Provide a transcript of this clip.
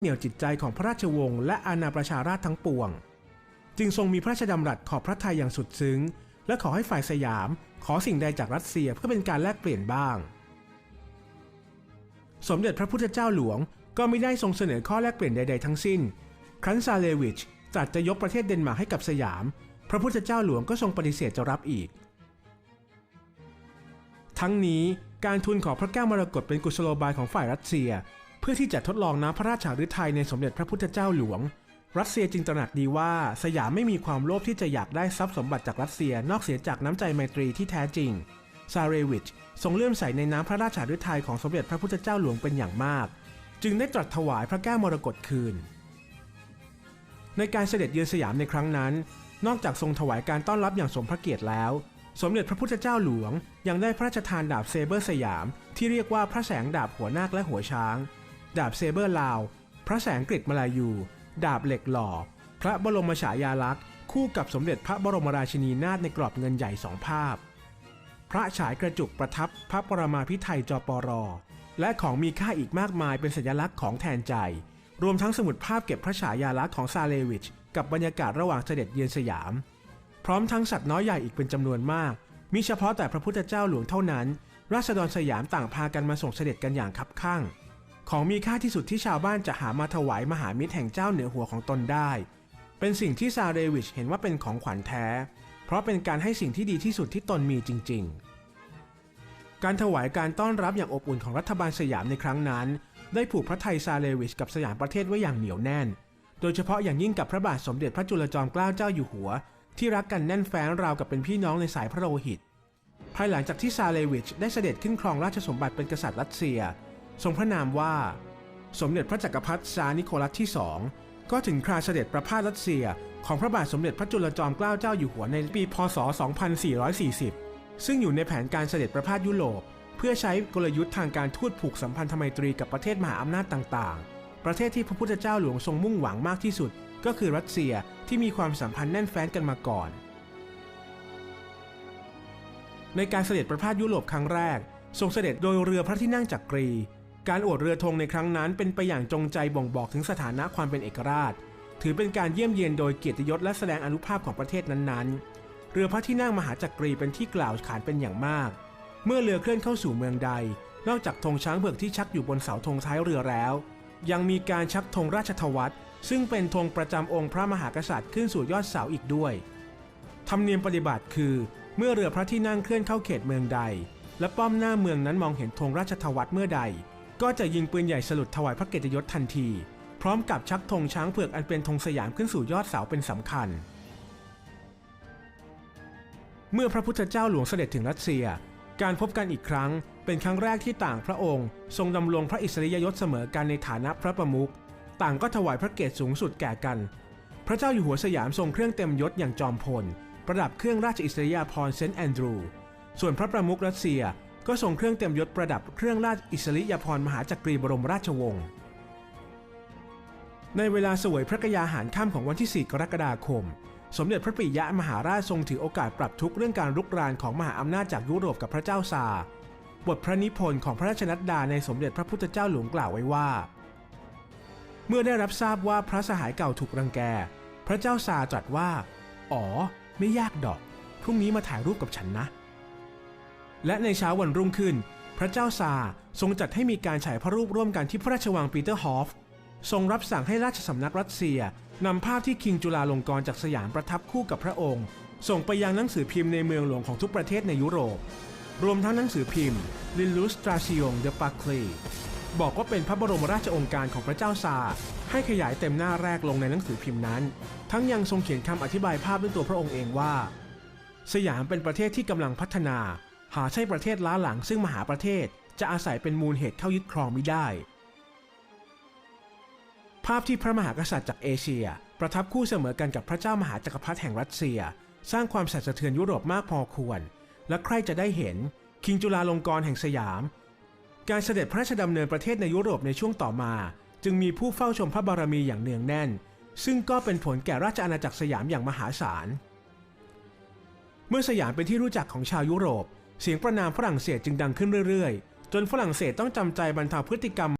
เหนี่ยวจิตใจของพระราชวงศ์และอาณาประชาราชทั้งปวง จึงทรงมีพระราชดำรัสขอบพระทัยอย่างสุดซึ้ง และขอให้ฝ่ายสยามขอสิ่งใดจากรัสเซียเพื่อเป็นการแลกเปลี่ยนบ้าง สมเด็จพระพุทธเจ้าหลวงก็ไม่ได้ทรงเสนอข้อแลกเปลี่ยนใด ๆ ทั้งสิ้น ครั้นซาเลวิชตรัสจะยกประเทศเดนมาร์กให้กับสยาม พระพุทธเจ้าหลวงก็ทรงปฏิเสธจะรับอีก ทั้งนี้การทูลขอพระแก้วมรกตเป็นกุศโลบายของฝ่ายรัสเซีย เพื่อที่จะทดลองน้ำพระราชาฤทัยในสมเด็จพระพุทธเจ้าหลวง รัสเซียจึงตระหนักดีว่าสยามไม่มีความโลภที่จะอยากได้ทรัพย์สมบัติจากรัสเซียนอกเสียจากน้ำใจไมตรีที่แท้จริง ซาเรวิชทรงเลื่อมใสในน้ำพระราชาฤทัยของสมเด็จพระพุทธเจ้าหลวงเป็นอย่างมาก จึงได้ตรัสถวายพระแก้วมรกตคืน ในการเสด็จเยือนสยามในครั้งนั้น นอกจากทรงถวายการต้อนรับอย่างสมพระเกียรติแล้วสมเด็จพระพุทธเจ้าหลวง ยังได้พระราชทานดาบเซเบอร์สยาม ที่เรียกว่าพระแสงดาบหัวนาคและหัวช้าง ดาบเซเบอร์ลาว พระแสงกฤษมาลายู ดาบเหล็กหล่อ พระบรมฉายาลักษณ์ คู่กับสมเด็จพระบรมราชินีนาถในกรอบเงินใหญ่สองภาพ พระฉายกระจุกประทับพระปรมาภิไธยจปร และของมีค่าอีกมากมายเป็นสัญลักษณ์ของแทนใจ รวมทั้งสมุดภาพเก็บพระฉายาลักษณ์ของซาเลวิช กับบรรยากาศระหว่างเสด็จเยือนสยาม พร้อมทั้งสัตว์น้อยใหญ่อีกเป็นจำนวนมากมิเฉพาะแต่พระพุทธเจ้าหลวงเท่านั้น ราษฎรสยามต่างพากันมาส่งเสด็จกันอย่างคับข้าง ของมีค่าที่สุดที่ชาวบ้านจะหามาถวายมหามิตรแห่งเจ้าเหนือหัวของตนได้ เป็นสิ่งที่ซาเรวิชเห็นว่าเป็นของขวัญแท้ เพราะเป็นการให้สิ่งที่ดีที่สุดที่ตนมีจริง ๆ การถวายการต้อนรับอย่างอบอุ่นของรัฐบาลสยามในครั้งนั้น ได้ผูกพระไทยซาเลวิชกับสยามประเทศไว้อย่างเหนียวแน่น โดยเฉพาะอย่างยิ่งกับพระบาทสมเด็จพระจุลจอมเกล้าเจ้าอยู่หัว ที่รักกันแน่นแฟ้นราวกับเป็นพี่น้องในสายพระโลหิต ภายหลังจากที่ซาเลวิชได้เสด็จขึ้นครองราชสมบัติเป็นกษัตริย์รัสเซีย ทรงพระนามว่า สมเด็จพระจักรพรรดิซานิโคลัสที่สองก็ถึงคราเสด็จประพาสรัสเซีย ของพระบาทสมเด็จพระจุลจอมเกล้าเจ้าอยู่หัวในปีพศ 2440 ซึ่งอยู่ในแผนการเสด็จประพาสยุโรป เพื่อใช้กลยุทธ์ทางการทูตผูกสัมพันธไมตรีกับประเทศมหาอำนาจต่างๆ ประเทศที่พระพุทธเจ้าหลวงทรงมุ่งหวังมากที่สุด ก็คือรัสเซียที่มีความสัมพันธ์แน่นแฟ้นกันมาก่อน ในการเสด็จประพาสยุโรปครั้งแรกทรงเสด็จโดยเรือพระที่นั่งจักกรี การอวดเรือธงในครั้งนั้นเป็นไปอย่างจงใจบ่งบอกถึงสถานะความเป็นเอกราช ถือเป็นการเยี่ยมเยียนโดยเกียรติยศและแสดงอนุภาพของประเทศนั้นๆ เรือพระที่นั่งมหาจักกรีเป็นที่กล่าวขานเป็นอย่างมาก เมื่อเรือเคลื่อนเข้าสู่เมืองใด นอกจากธงช้างเผือกที่ชักอยู่บนเสาธงท้ายเรือแล้ว ยังมีการชักธงราชทวัตซึ่งเป็นธงประจำองค์พระมหากษัตริย์ขึ้นสู่ยอดเสาอีกด้วย ธรรมเนียมปฏิบัติคือ เมื่อเรือพระที่นั่งเคลื่อนเข้าเขตเมืองใด และป้อมหน้าเมืองนั้นมองเห็นธงราชทวัตเมื่อใด ก็จะยิงปืนใหญ่สลุดถวายพระเกียรติยศทันที พร้อมกับชักธงช้างเผือกอันเป็นธงสยามขึ้นสู่ยอดเสาเป็นสำคัญ เมื่อพระพุทธเจ้าหลวงเสด็จถึงรัสเซีย การพบกันอีกครั้ง เป็นครั้งแรกที่ต่างพระองค์ ทรงดำรงพระอิสริยยศเสมอกันในฐานะพระประมุขต่างก็ถวายพระเกียรติสูงสุดแก่กัน พระเจ้าอยู่หัวสยามทรงเครื่องเต็มยศอย่างจอมพล ประดับเครื่องราชอิสริยาภรณ์เซนต์แอนดรู ส่วนพระประมุขรัสเซีย ก็ทรงเครื่องเต็มยศประดับเครื่องราชอิสริยาภรณ์มหาจักรีบรมราชวงศ์ ในเวลาสวยพระกยาหารค่ำของวันที่ 4 กรกฎาคม สมเด็จพระปิยะมหาราชทรงถือโอกาสปรับทุกเรื่องการรุกรานของมหาอำนาจจากยุโรปกับพระเจ้าซา บทพระนิพนธ์ของพระราชนัดดาในสมเด็จพระพุทธเจ้าหลวงกล่าวไว้ว่า เมื่อได้รับทราบว่าพระสหายเก่าถูกรังแก พระเจ้าซาตรัสว่า อ๋อ ไม่ยากดอก พรุ่งนี้มาถ่ายรูปกับฉันนะ และในเช้าวันรุ่งขึ้น พระเจ้าซาทรงจัดให้มีการฉายพระรูปร่วมกันที่พระราชวังปีเตอร์ฮอฟ ทรงรับสั่งให้ราชสำนักรัสเซียนำภาพที่คิงจุลาลงกรณ์จากสยามประทับคู่กับพระองค์ ส่งไปยังหนังสือพิมพ์ในเมืองหลวงของทุกประเทศในยุโรป รวมทั้งหนังสือพิมพ์ L'Illustration de Paris บอกว่าเป็นพระบรมราชองค์การของพระเจ้าซาให้ขยายเต็มหน้าแรกลงในหนังสือพิมพ์นั้น ทั้งยังทรงเขียนคำอธิบายภาพด้วยตัวพระองค์เองว่า สยามเป็นประเทศที่กำลังพัฒนา หาใช่ประเทศล้าหลังซึ่งมหาประเทศจะอาศัยเป็นมูลเหตุเข้ายึดครองไม่ได้ ภาพที่พระมหากษัตริย์จากเอเชีย ประทับคู่เสมอกันกับพระเจ้ามหาจักรพรรดิแห่งรัสเซีย สร้างความสั่นสะเทือนยุโรปมากพอควร และใครจะได้เห็นคิงจุลาลงกรณ์แห่งสยาม การเสด็จพระราชดำเนินประเทศในยุโรปในช่วงต่อมา จึงมีผู้เฝ้าชมพระบารมีอย่างเนืองแน่น ซึ่งก็เป็นผลแก่ราชอาณาจักรสยามอย่างมหาศาลเมื่อสยามเป็นที่รู้จักของชาวยุโรป เสียงประนามฝรั่งเศสจึงดังขึ้นเรื่อยๆ จนฝรั่งเศสต้องจำใจบรรเทาพฤติกรรม